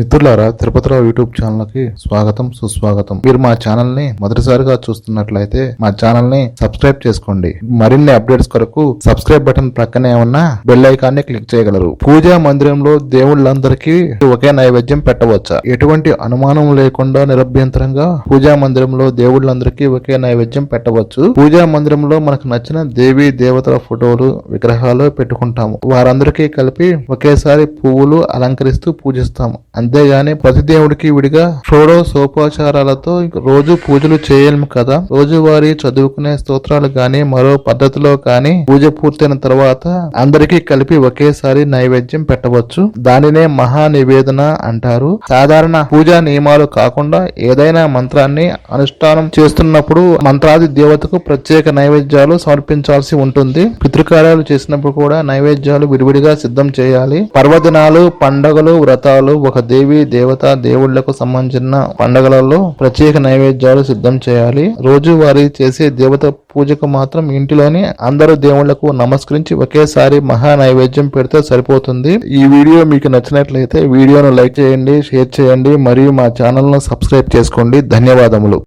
మిత్రులారా తిరుపతిరావు యూట్యూబ్ ఛానల్కి స్వాగతం సుస్వాగతం. మీరు మా ఛానల్ని మొదటిసారిగా చూస్తున్నట్లయితే మా ఛానల్ని సబ్స్క్రైబ్ చేసుకోండి. మరిన్ని అప్డేట్స్ కొరకు సబ్స్క్రైబ్ బటన్ ప్రక్కనే ఉన్న బెల్ ఐకాన్ని క్లిక్ చేయగలరు. పూజా మందిరంలో దేవుళ్ళందరికీ ఒకే నైవేద్యం పెట్టవచ్చా? ఎటువంటి అనుమానం లేకుండా నిరభ్యంతరంగా పూజా మందిరంలో దేవుళ్ళందరికీ ఒకే నైవేద్యం పెట్టవచ్చు? పూజా మందిరంలో మనకు నచ్చిన దేవి దేవతల ఫోటోలు విగ్రహాలు పెట్టుకుంటాము. వారందరికీ కలిపి ఒకేసారి పువ్వులు అలంకరిస్తూ పూజిస్తాము. అంతేగాని ప్రతి దేవుడికి విడిగా షోడో సోపాచారాలతో రోజు పూజలు చేయలేము కదా. రోజువారీ చదువుకునే స్తోత్రాలు గాని మరో పద్ధతిలో కానీ పూజ పూర్తయిన తర్వాత అందరికీ కలిపి ఒకేసారి నైవేద్యం పెట్టవచ్చు. దానినే మహా నివేదన అంటారు. సాధారణ పూజా నియమాలు కాకుండా ఏదైనా మంత్రాన్ని అనుష్ఠానం చేస్తున్నప్పుడు మంత్రాది దేవతకు ప్రత్యేక నైవేద్యాలు సమర్పించాల్సి ఉంటుంది. పితృకార్యాలు చేసినప్పుడు కూడా నైవేద్యాలు విడివిడిగా సిద్ధం చేయాలి. పర్వదినాలు పండగలు వ్రతాలు ఒక దేవి దేవత దేవుళ్ళకు సంబంధించిన పండగలలో ప్రత్యేక నైవేద్యాలు సిద్ధం చేయాలి. రోజు వారి చేసే దేవత పూజకు మాత్రం ఇంటిలోనే అందరూ దేవుళ్ళకు నమస్కరించి ఒకేసారి మహా నైవేద్యం పెడితే సరిపోతుంది. ఈ వీడియో మీకు నచ్చినట్లయితే వీడియోను లైక్ చేయండి షేర్ చేయండి మరియు మా ఛానల్ను సబ్స్క్రైబ్ చేసుకోండి. ధన్యవాదములు.